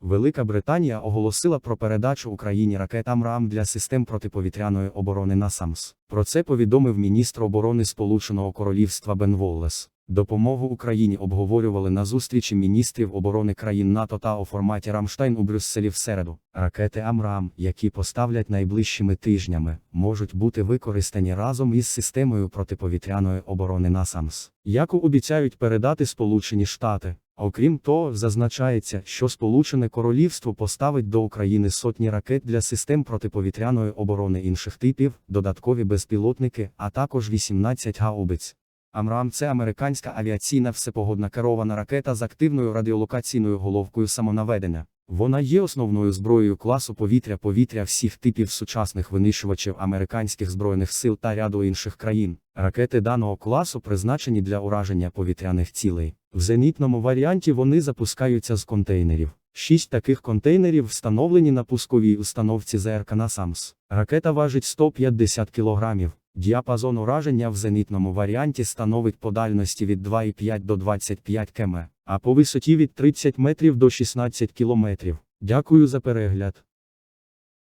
Велика Британія оголосила про передачу Україні ракет АМРААМ для систем протиповітряної оборони НАСАМС. Про це повідомив міністр оборони Сполученого Королівства Бен Воллес. Допомогу Україні обговорювали на зустрічі міністрів оборони країн НАТО та у форматі Рамштайн у Брюсселі в середу. Ракети АМРААМ, які поставлять найближчими тижнями, можуть бути використані разом із системою протиповітряної оборони НАСАМС, яку обіцяють передати Сполучені Штати. Окрім того, зазначається, що Сполучене Королівство поставить до України сотні ракет для систем протиповітряної оборони інших типів, додаткові безпілотники, а також 18 гаубиць. Амрам це американська авіаційна всепогодна керована ракета з активною радіолокаційною головкою самонаведення. Вона є основною зброєю класу повітря-повітря всіх типів сучасних винищувачів американських збройних сил та ряду інших країн. Ракети даного класу призначені для ураження повітряних цілей. В зенітному варіанті вони запускаються з контейнерів. Шість таких контейнерів встановлені на пусковій установці ЗРК «Насамс». Ракета важить 150 кілограмів. Діапазон ураження в зенітному варіанті становить по дальності від 2,5 до 25 км, а по висоті від 30 метрів до 16 кілометрів. Дякую за перегляд.